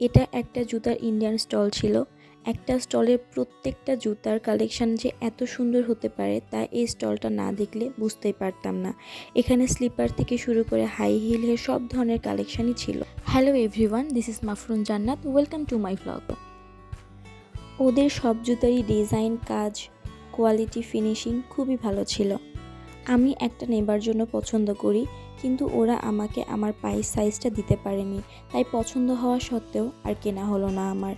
এটা একটা জুতার ইন্ডিয়ান স্টল ছিল। একটা স্টলের প্রত্যেকটা জুতার কালেকশান যে এত সুন্দর হতে পারে তা এই স্টলটা না দেখলে বুঝতেই পারতাম না। এখানে স্লিপার থেকে শুরু করে হাই হিলের সব ধরনের কালেকশনই ছিল। Hello everyone this is Mafrun Jannat welcome to my blog ওদের সব জুতারই ডিজাইন কাজ কোয়ালিটি ফিনিশিং খুবই ভালো ছিল। আমি একটা নেবার জন্য পছন্দ করি, কিন্তু ওরা আমাকে আমার পায়ের সাইজটা দিতে পারেনি, তাই পছন্দ হওয়া সত্ত্বেও আর কেনা হলো না আমার।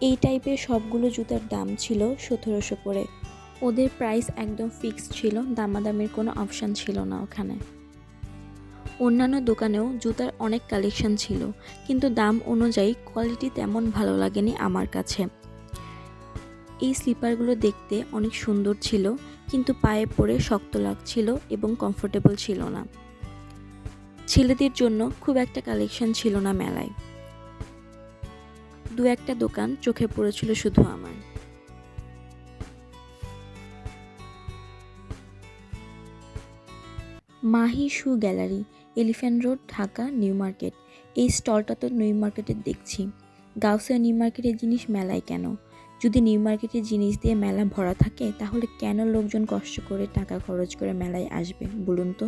এই টাইপের সবগুলো জুতার দাম ছিল সতেরোশো করে। ওদের প্রাইস একদম ফিক্সড ছিল, দামাদামির কোনো অপশান ছিল না ওখানে। অন্যান্য দোকানেও জুতার অনেক কালেকশন ছিল, কিন্তু দাম অনুযায়ী কোয়ালিটি তেমন ভালো লাগেনি আমার কাছে। এই স্লিপারগুলো দেখতে অনেক সুন্দর ছিল, কিন্তু পায়ে পরে শক্ত লাগছিল এবং কমফোর্টেবল ছিল না। ছেলেদের জন্য খুব একটা কালেকশন ছিল না মেলায়। দু একটা দোকান চোখে পড়েছিল শুধু আমার। Mahi shoe gallery, elephant road, Dhaka, new market. এই স্টলটা তো নিউ মার্কেটের দেখছি। গাউসিয়া নিউ মার্কেটের জিনিস মেলায় কেন? যদি নিউ মার্কেটের জিনিস দিয়ে মেলা ভরা থাকে, তাহলে কেন লোকজন কষ্ট করে টাকা খরচ করে মেলায় আসবে, বলুন তো?